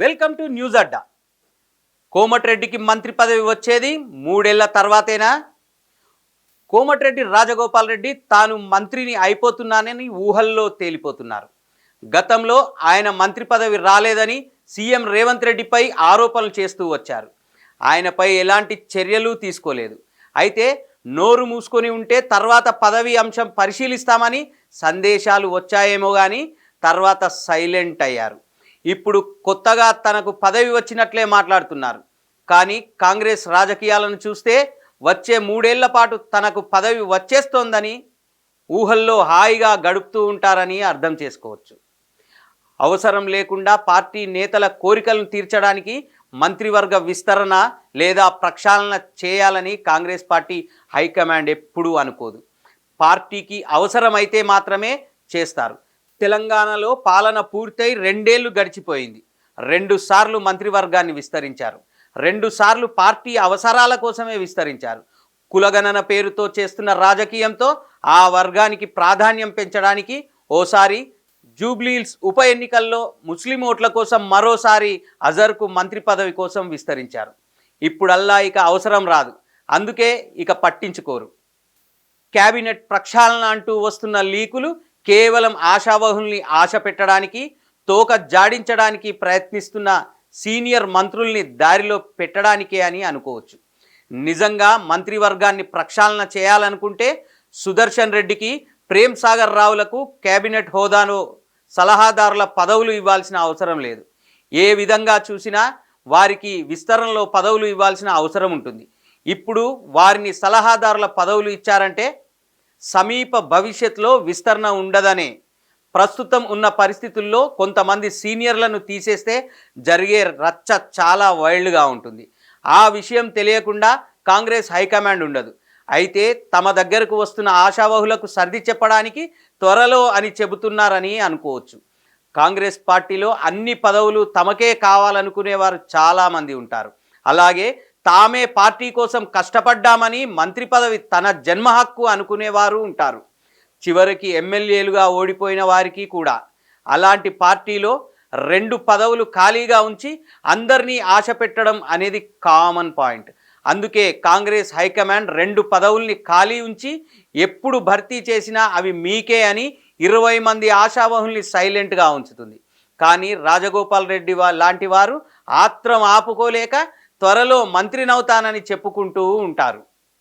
Welcome to news Adda. కోమటిరెడ్డికి మంత్రి పదవి వచ్చేది మూడేళ్ళ తర్వాతేనా? కోమటిరెడ్డి రాజగోపాల్ రెడ్డి తాను మంత్రిని అయిపోతున్నానని ఊహల్లో తేలిపోతున్నారు. గతంలో ఆయన మంత్రి పదవి రాలేదని సీఎం రేవంత్ రెడ్డిపై ఆరోపణలు చేస్తూ వచ్చారు. ఆయనపై ఎలాంటి చర్యలు తీసుకోలేదు. అయితే నోరు మూసుకొని ఉంటే తర్వాత పదవి అంశం పరిశీలిస్తామని సందేశాలు వచ్చాయేమో కానీ తర్వాత సైలెంట్ అయ్యారు. ఇప్పుడు కొత్తగా తనకు పదవి వచ్చినట్లే మాట్లాడుతున్నారు. కానీ కాంగ్రెస్ రాజకీయాలను చూస్తే వచ్చే మూడేళ్ళ పాటు తనకు పదవి వచ్చేస్తోందని ఊహల్లో హాయిగా గడుపుతూ ఉంటారని అర్థం చేసుకోవచ్చు. అవసరం లేకుండా పార్టీ నేతల కోరికలను తీర్చడానికి మంత్రివర్గ విస్తరణ లేదా ప్రక్షాళన చేయాలని కాంగ్రెస్ పార్టీ హైకమాండ్ ఎప్పుడూ అనుకోదు. పార్టీకి అవసరమైతే మాత్రమే చేస్తారు. తెలంగాణలో పాలన పూర్తయి రెండేళ్ళు గడిచిపోయింది. రెండు సార్లు మంత్రివర్గాన్ని విస్తరించారు. రెండు సార్లు పార్టీ అవసరాల కోసమే విస్తరించారు. కులగణన పేరుతో చేస్తున్న రాజకీయంతో ఆ వర్గానికి ప్రాధాన్యం పెంచడానికి ఓసారి జూబ్లీల్స్ ఉప ఎన్నికల్లో ముస్లిం ఓట్ల కోసం మరోసారి అజర్కు మంత్రి పదవి కోసం విస్తరించారు. ఇప్పుడల్లా ఇక అవసరం రాదు. అందుకే ఇక పట్టించుకోరు. క్యాబినెట్ ప్రక్షాళన అంటూ వస్తున్న లీకులు కేవలం ఆశావహుల్ని ఆశ పెట్టడానికి తోక జాడించడానికి ప్రయత్నిస్తున్న సీనియర్ మంత్రుల్ని దారిలో పెట్టడానికే అని అనుకోవచ్చు. నిజంగా మంత్రివర్గాన్ని ప్రక్షాళన చేయాలనుకుంటే సుదర్శన్ రెడ్డికి ప్రేమ్ సాగర్ రావులకు కేబినెట్ హోదాను సలహాదారుల పదవులు ఇవ్వాల్సిన అవసరం లేదు. ఏ విధంగా చూసినా వారికి విస్తరణలో పదవులు ఇవ్వాల్సిన అవసరం ఉంటుంది. ఇప్పుడు వారిని సలహాదారుల పదవులు ఇచ్చారంటే సమీప భవిష్యత్తులో విస్తరణ ఉండదనే ప్రస్తుతం ఉన్న పరిస్థితుల్లో కొంతమంది సీనియర్లను తీసేస్తే జరిగే రచ్చ చాలా వైల్డ్గా ఉంటుంది. ఆ విషయం తెలియకుండా కాంగ్రెస్ హైకమాండ్ ఉండదు. అయితే తమ దగ్గరకు వస్తున్న ఆశావహులకు సర్ది చెప్పడానికి త్వరలో అని చెబుతున్నారని అనుకోవచ్చు. కాంగ్రెస్ పార్టీలో అన్ని పదవులు తమకే కావాలనుకునేవారు చాలామంది ఉంటారు. అలాగే తామే పార్టీ కోసం కష్టపడ్డామని మంత్రి పదవి తన జన్మ హక్కు అనుకునేవారు ఉంటారు. చివరికి ఎమ్మెల్యేలుగా ఓడిపోయిన వారికి కూడా. అలాంటి పార్టీలో రెండు పదవులు ఖాళీగా ఉంచి అందరినీ ఆశ పెట్టడం అనేది కామన్ పాయింట్. అందుకే కాంగ్రెస్ హైకమాండ్ రెండు పదవుల్ని ఖాళీ ఉంచి ఎప్పుడు భర్తీ చేసినా అవి మీకే అని ఇరవై మంది ఆశావహుల్ని సైలెంట్గా ఉంచుతుంది. కానీ రాజగోపాల్ రెడ్డి వా లాంటి వారు ఆత్రం ఆపుకోలేక త్వరలో మంత్రినవుతానని చెప్పుకుంటూ ఉంటారు.